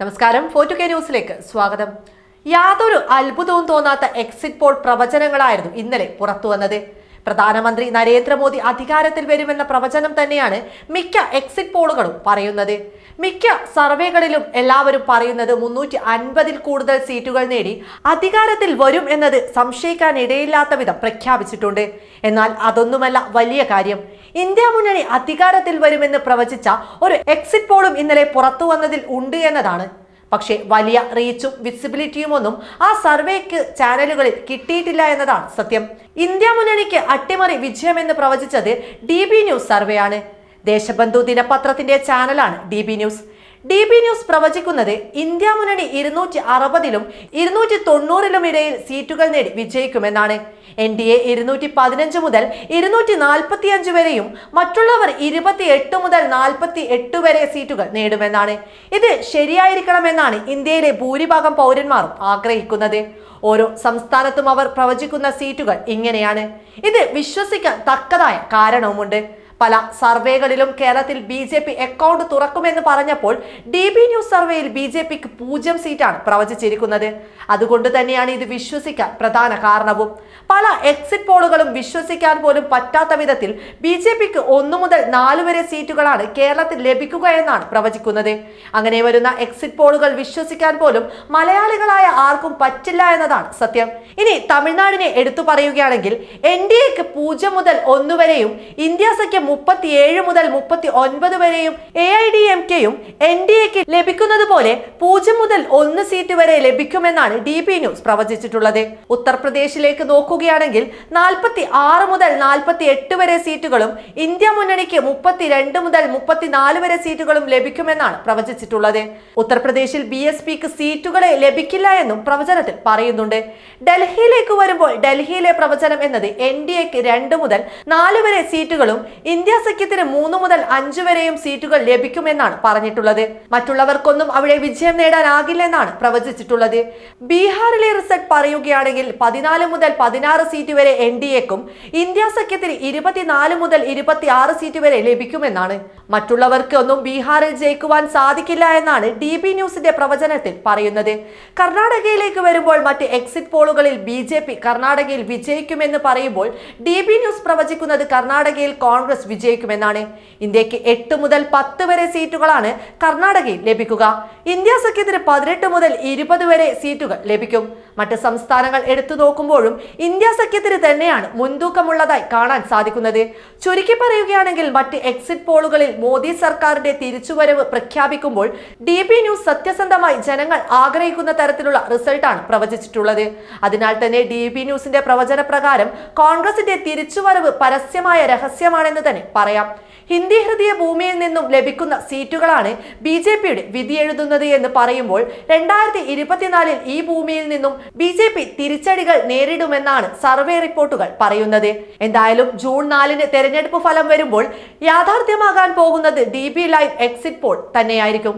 നമസ്കാരം. ഫോർട്ടു കെ ന്യൂസിലേക്ക് സ്വാഗതം. യാതൊരു അത്ഭുതവും തോന്നാത്ത എക്സിറ്റ് പോൾ പ്രവചനങ്ങളായിരുന്നു ഇന്നലെ പുറത്തു വന്നത് പ്രധാനമന്ത്രി നരേന്ദ്രമോദി അധികാരത്തിൽ വരുമെന്ന പ്രവചനം തന്നെയാണ് മിക്ക എക്സിറ്റ് പോളുകളും പറയുന്നത്. മിക്ക സർവേകളിലും എല്ലാവരും പറയുന്നത് മുന്നൂറ്റി അൻപതിൽ കൂടുതൽ സീറ്റുകൾ നേടി അധികാരത്തിൽ വരും എന്നത് സംശയിക്കാൻ ഇടയില്ലാത്ത വിധം പ്രഖ്യാപിച്ചിട്ടുണ്ട്. എന്നാൽ അതൊന്നുമല്ല വലിയ കാര്യം. ഇന്ത്യ മുന്നണി അധികാരത്തിൽ വരുമെന്ന് പ്രവചിച്ച ഒരു എക്സിറ്റ് പോളും ഇന്നലെ പുറത്തു വന്നതിൽ ഉണ്ട് എന്നതാണ്. പക്ഷേ വലിയ റീച്ചും വിസിബിലിറ്റിയും ഒന്നും ആ സർവേക്ക് ചാനലുകളിൽ കിട്ടിയിട്ടില്ല എന്നതാണ് സത്യം. ഇന്ത്യ മുന്നണിക്ക് അട്ടിമറി വിജയമെന്ന് പ്രവചിച്ചത് ഡി ബി ന്യൂസ് സർവേയാണ് ദേശബന്ധു ദിനപത്രത്തിന്റെ ചാനലാണ് D B news D B news പ്രവചിക്കുന്നത് ഇന്ത്യ മുന്നണി ഇരുന്നൂറ്റി അറുപതിലും ഇരുന്നൂറ്റി തൊണ്ണൂറിലും ഇടയിൽ സീറ്റുകൾ നേടി വിജയിക്കുമെന്നാണ്. എൻ ഡി എ ഇരുന്നൂറ്റി പതിനഞ്ച് മുതൽ ഇരുന്നൂറ്റി നാൽപ്പത്തി അഞ്ച് വരെയും മറ്റുള്ളവർ ഇരുപത്തി എട്ട് മുതൽ നാൽപ്പത്തി എട്ട് വരെ സീറ്റുകൾ നേടുമെന്നാണ്. ഇത് ശരിയായിരിക്കണമെന്നാണ് ഇന്ത്യയിലെ ഭൂരിഭാഗം പൗരന്മാരും ആഗ്രഹിക്കുന്നത്. ഓരോ സംസ്ഥാനത്തും അവർ പ്രവചിക്കുന്ന സീറ്റുകൾ ഇങ്ങനെയാണ്. ഇത് വിശ്വസിക്കാൻ തക്കതായ കാരണവുമുണ്ട്. പല സർവേകളിലും കേരളത്തിൽ ബി ജെ പി അക്കൗണ്ട് തുറക്കുമെന്ന് പറഞ്ഞപ്പോൾ ഡി ബി ന്യൂസ് സർവേയിൽ ബി ജെ പിക്ക് പൂജ്യം സീറ്റാണ് പ്രവചിച്ചിരിക്കുന്നത്. അതുകൊണ്ട് തന്നെയാണ് ഇത് വിശ്വസിക്കാൻ പ്രധാന കാരണവും. പല എക്സിറ്റ് പോളുകളും വിശ്വസിക്കാൻ പോലും പറ്റാത്ത വിധത്തിൽ ബി ജെ പിക്ക് ഒന്നു മുതൽ നാല് വരെ സീറ്റുകളാണ് കേരളത്തിൽ ലഭിക്കുക എന്നാണ് പ്രവചിക്കുന്നത്. അങ്ങനെ വരുന്ന എക്സിറ്റ് പോളുകൾ വിശ്വസിക്കാൻ പോലും മലയാളികളായ ആർക്കും പറ്റില്ല എന്നതാണ് സത്യം. ഇനി തമിഴ്നാടിനെ എടുത്തു പറയുകയാണെങ്കിൽ എൻ ഡി എക്ക് പൂജ്യം മുതൽ ഒന്നു വരെയും ഇന്ത്യ സഖ്യം മുപ്പത്തിയേഴ് മുതൽ മുപ്പത്തി ഒൻപത് വരെയും എ ഐ ഡി എം കെയും എൻ ഡി എക്ക് ലഭിക്കുന്നത് പോലെ പൂജ്യം മുതൽ ഒന്ന് സീറ്റ് വരെ ലഭിക്കുമെന്നാണ് ഡി പി ന്യൂസ് പ്രവചിച്ചിട്ടുള്ളത്. ഉത്തർപ്രദേശിലേക്ക് നോക്കുകയാണെങ്കിൽ നാൽപ്പത്തി ആറ് മുതൽ നാൽപ്പത്തി എട്ട് വരെ സീറ്റുകളും ഇന്ത്യ മുന്നണിക്ക് മുപ്പത്തിരണ്ട് മുതൽ മുപ്പത്തിനാല് വരെ സീറ്റുകളും ലഭിക്കുമെന്നാണ് പ്രവചിച്ചിട്ടുള്ളത്. ഉത്തർപ്രദേശിൽ ബി എസ് പിക്ക് സീറ്റുകളെ ലഭിക്കില്ല എന്നും പ്രവചനത്തിൽ പറയുന്നുണ്ട്. ഡൽഹിയിലേക്ക് വരുമ്പോൾ ഡൽഹിയിലെ പ്രവചനം എന്നത് എൻ ഡി എക്ക് രണ്ട് മുതൽ നാല് വരെ സീറ്റുകളും ഇന്ത്യ സഖ്യത്തിന് മൂന്ന് മുതൽ അഞ്ചു വരെയും സീറ്റുകൾ ലഭിക്കുമെന്നാണ് പറഞ്ഞിട്ടുള്ളത്. മറ്റുള്ളവർക്കൊന്നും അവിടെ വിജയം നേടാനാകില്ലെന്നാണ് പ്രവചിച്ചിട്ടുള്ളത്. ബീഹാറിലെ റിസൾട്ട് പറയുകയാണെങ്കിൽ പതിനാല് മുതൽ പതിനാറ് സീറ്റ് വരെ എൻ ഡി എക്കും ഇന്ത്യ സഖ്യത്തിന് ഇരുപത്തിനാല് മുതൽ ഇരുപത്തി സീറ്റ് വരെ ലഭിക്കുമെന്നാണ് മറ്റുള്ളവർക്ക് ഒന്നും ബീഹാറിൽ ജയിക്കുവാൻ സാധിക്കില്ല എന്നാണ് ഡി ബി ന്യൂസിന്റെ പ്രവചനത്തിൽ പറയുന്നത്. കർണാടകയിലേക്ക് വരുമ്പോൾ മറ്റ് എക്സിറ്റ് പോളുകളിൽ ബി ജെ പി കർണാടകയിൽ വിജയിക്കുമെന്ന് പറയുമ്പോൾ ഡി ബി ന്യൂസ് പ്രവചിക്കുന്നത് കർണാടകയിൽ കോൺഗ്രസ് വിജയിക്കുമെന്നാണ്. ഇന്ത്യയ്ക്ക് എട്ട് മുതൽ പത്ത് വരെ സീറ്റുകളാണ് കർണാടകയിൽ ലഭിക്കുക. ഇന്ത്യ സഖ്യത്തിന് പതിനെട്ട് മുതൽ ഇരുപത് വരെ സീറ്റുകൾ ലഭിക്കും. മറ്റ് സംസ്ഥാനങ്ങൾ എടുത്തു നോക്കുമ്പോഴും ഇന്ത്യ സഖ്യത്തിന് തന്നെയാണ് മുൻതൂക്കമുള്ളതായി കാണാൻ സാധിക്കുന്നത്. ചുരുക്കി പറയുകയാണെങ്കിൽ മറ്റ് എക്സിറ്റ് പോളുകളിൽ മോദി സർക്കാരിന്റെ തിരിച്ചുവരവ് പ്രഖ്യാപിക്കുമ്പോൾ ഡി ബി ന്യൂസ് സത്യസന്ധമായി ജനങ്ങൾ ആഗ്രഹിക്കുന്ന തരത്തിലുള്ള റിസൾട്ടാണ് പ്രവചിച്ചിട്ടുള്ളത്. അതിനാൽ തന്നെ ഡി ബി ന്യൂസിന്റെ പ്രവചന പ്രകാരം കോൺഗ്രസിന്റെ തിരിച്ചുവരവ് പരസ്യമായ രഹസ്യമാണെന്ന് തന്നെ പറയാം. ഹിന്ദി ഹൃദയ ഭൂമിയിൽ നിന്നും ലഭിക്കുന്ന സീറ്റുകളാണ് ബി ജെ പിയുടെ വിധി എഴുതുന്നത് എന്ന് പറയുമ്പോൾ രണ്ടായിരത്തി ഇരുപത്തിനാലിൽ ഈ ഭൂമിയിൽ നിന്നും ബി ജെ പി തിരിച്ചടികൾ നേരിടുമെന്നാണ് സർവേ റിപ്പോർട്ടുകൾ പറയുന്നത്. എന്തായാലും ജൂൺ നാലിന് തെരഞ്ഞെടുപ്പ് ഫലം വരുമ്പോൾ യാഥാർത്ഥ്യമാകാൻ പോകുന്നത് D B live exit poll തന്നെയായിരിക്കും.